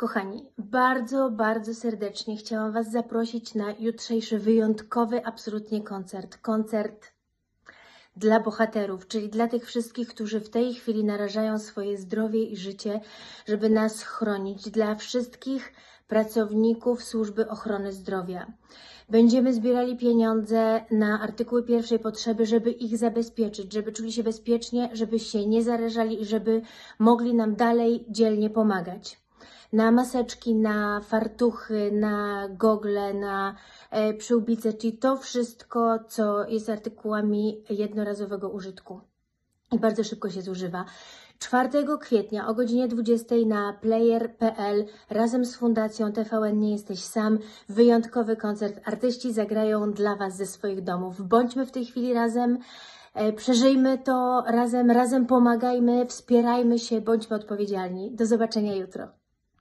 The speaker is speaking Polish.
Kochani, bardzo, bardzo serdecznie chciałam Was zaprosić na jutrzejszy wyjątkowy absolutnie koncert. Koncert dla bohaterów, czyli dla tych wszystkich, którzy w tej chwili narażają swoje zdrowie i życie, żeby nas chronić, dla wszystkich pracowników służby ochrony zdrowia. Będziemy zbierali pieniądze na artykuły pierwszej potrzeby, żeby ich zabezpieczyć, żeby czuli się bezpiecznie, żeby się nie zarażali i żeby mogli nam dalej dzielnie pomagać na maseczki, na fartuchy, na gogle, na e, przyłbice, czyli to wszystko, co jest artykułami jednorazowego użytku i bardzo szybko się zużywa. 4 kwietnia o godzinie 20 na player.pl razem z Fundacją TVN Nie Jesteś Sam wyjątkowy koncert. Artyści zagrają dla Was ze swoich domów. Bądźmy w tej chwili razem, e, przeżyjmy to razem, razem pomagajmy, wspierajmy się, bądźmy odpowiedzialni. Do zobaczenia jutro.